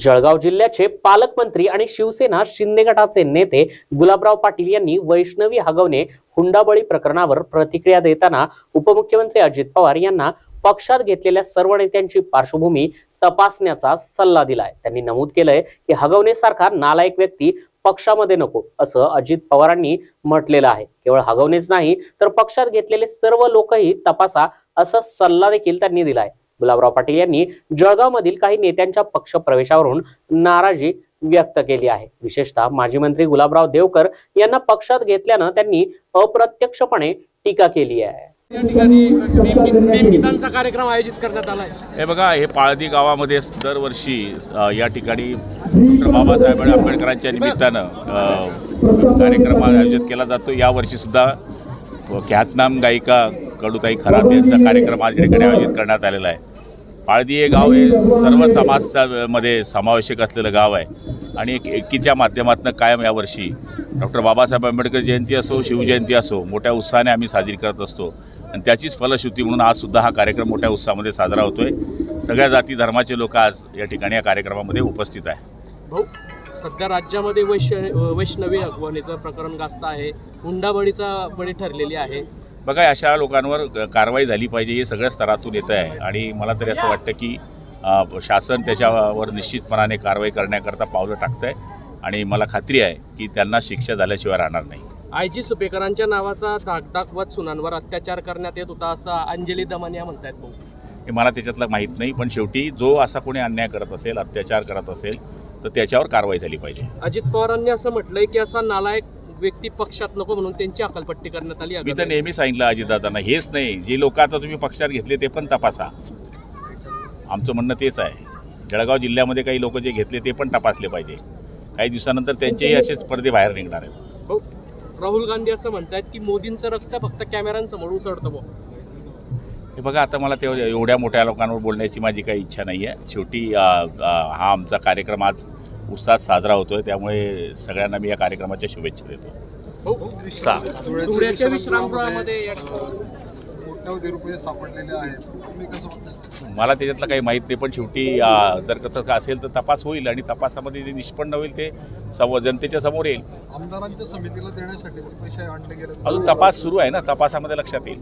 जळगाव जिल्ह्याचे पालकमंत्री आणि शिवसेना शिंदे गटाचे नेते गुलाबराव पाटील यांनी वैष्णवी हगवणे हुंडाबळी प्रकरणावर प्रतिक्रिया देताना उपमुख्यमंत्री अजित पवार यांना पक्षात घेतलेल्या सर्व नेत्यांची पार्श्वभूमी तपासण्याचा सल्ला दिलाय. त्यांनी नमूद केलंय की हगवणे सारखा नालायक व्यक्ती पक्षामध्ये नको असं अजित पवारांनी म्हटलेलं आहे. केवळ हगवणेच नाही तर पक्षात घेतलेले सर्व लोकही तपासा असा सल्ला देखील त्यांनी दिलाय. गुलाबराव पाटील यांनी जळगावमधील काही नेत्यांच्या पक्ष प्रवेशावरून नाराजी व्यक्त केली आहे. विशेषतः माजी मंत्री गुलाबराव देवकर यांना पक्षात घेतल्यानं त्यांनी अप्रत्यक्षपणे टीका केली आहे. या ठिकाणी कार्यक्रम आयोजित करण्यात आलाय. हे बघा हे पाळदी गावामध्ये दरवर्षी या ठिकाणी डॉक्टर बाबासाहेब आंबेडकरांच्या निमित्तानं कार्यक्रम आयोजित केला जातो. यावर्षीसुद्धा ख्यातनाम गायिका कडूताई खराब यांचा कार्यक्रम आज या ठिकाणी आयोजित करण्यात आलेला आहे. पाळदी हे गाव हे सर्व समाजामध्ये समावेशक असलेलं गाव आहे. आणि एक एकीच्या माध्यमातून कायम यावर्षी डॉक्टर बाबासाहेब आंबेडकर जयंती असो शिवजयंती असो मोठ्या उत्साहाने आम्ही साजरी करत असतो. आणि त्याचीच फलश्रुती म्हणून आजसुद्धा हा कार्यक्रम मोठ्या उत्साहामध्ये साजरा होतो आहे सगळ्या जाती धर्माचे लोक आज या ठिकाणी या कार्यक्रमामध्ये उपस्थित आहे. भाऊ सध्या राज्यामध्ये वैश्य वैष्णवी अगवणीचं प्रकरण गाजत आहे. हुंडाबळीचा बळी ठरलेली आहे. बघा अशा लोकांवर कारवाई झाली पाहिजे हे सगळ्या स्तरातून येतं आहे आणि मला तरी असं वाटतं की शासन त्याच्यावर निश्चितपणाने कारवाई करण्याकरता पावलं टाकतं आहे आणि मला खात्री आहे की त्यांना शिक्षा झाल्याशिवाय राहणार नाही. आय जी सुपेकरांच्या नावाचा धाक दाखवत सुनांवर अत्याचार करण्यात येत होता असं अंजली दमनिया म्हणतायत भाऊ हे मला त्याच्यातलं माहीत नाही पण शेवटी जो असा कोणी अन्याय करत असेल अत्याचार करत असेल तर त्याच्यावर कारवाई झाली पाहिजे. अजित पवारांनी असं म्हटलंय की असा नालायक व्यक्ती पक्षात नको म्हणून त्यांची अकलपट्टी करण्यात आली मी तर नेहमी सांगितलं अजितदादांना हेच नाही. जे लोक आता तुम्ही पक्षात घेतले ते पण तपासा. आमचं म्हणणं तेच आहे. जळगाव जिल्ह्यामध्ये काही लोक जे घेतले ते पण तपासले पाहिजे. काही दिवसानंतर त्यांचेही असेच पडदे बाहेर निघणार आहेत. भाऊ राहुल गांधी असं म्हणतायत की मोदींचं रक्त फक्त कॅमेऱ्यांसमोर उसळतं भाऊ हे बघा आता मला ते एवढ्या मोठ्या लोकांवर बोलण्याची माझी काही इच्छा नाही आहे शेवटी हा आमचा कार्यक्रम आज उत्साहात साजरा होतोय त्यामुळे सगळ्यांना मी या कार्यक्रमाच्या शुभेच्छा देतो. विश्रामगृहामध्ये मला त्याच्यातलं काही माहीत नाही पण शेवटी जर कसं असेल तर तपास होईल आणि तपासामध्ये जे निष्पन्न होईल ते समोर जनतेच्या समोर येईल. आमदारांच्या समितीला देण्यासाठी पैसे अजून तपास सुरू आहे ना? तपासामध्ये लक्षात येईल.